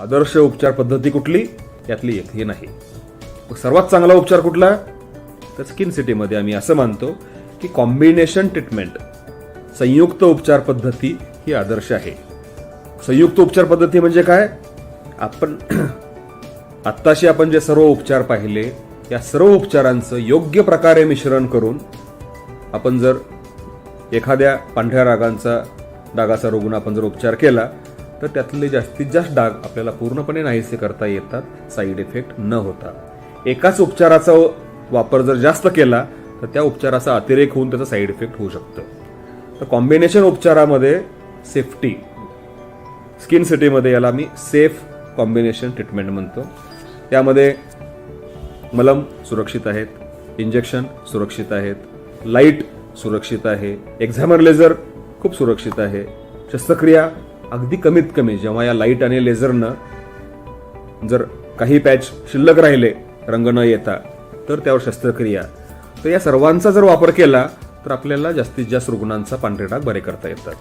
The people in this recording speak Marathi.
आदर्श उपचार पद्धती कुठली? यातली हे नाही. मग सर्वात चांगला उपचार कुठला? तर स्किन सिटीमध्ये आम्ही असं मानतो की कॉम्बिनेशन ट्रीटमेंट संयुक्त उपचार पद्धती ही आदर्श आहे. संयुक्त उपचार पद्धती म्हणजे काय? आपण आत्ताशी आपण जे सर्व उपचार पाहिले या सर्व उपचारांचं योग्य प्रकारे मिश्रण करून आपण जर एखाद्या पांढऱ्या रागांचा डागाचा रुग्ण आपण जर उपचार केला तर त्यातले जास्तीत जास्त डाग आपल्याला पूर्णपणे नाहीसे करता येतात साईड इफेक्ट न होता. एकाच उपचाराचा वापर जर जास्त केला तर त्या उपचाराचा अतिरेक होऊन त्याचा साईड इफेक्ट होऊ शकतं. तर कॉम्बिनेशन उपचारामध्ये सेफ्टी स्किन सिटीमध्ये याला मी सेफ कॉम्बिनेशन ट्रीटमेंट म्हणतो. त्यामध्ये मलम सुरक्षित आहेत इंजेक्शन सुरक्षित आहेत लाइट सुरक्षित आहे एक्झामर लेझर खूप सुरक्षित आहे शस्त्रक्रिया अगदी कमीत कमी जेव्हा या लाइट आणि लेझरनं जर काही पॅच शिल्लक राहिले रंग न येता तर त्यावर शस्त्रक्रिया. तर या सर्वांचा जर वापर केला तर आपल्याला जास्तीत जास्त रुग्णांचा पांढरे डाग बरे करता येतात.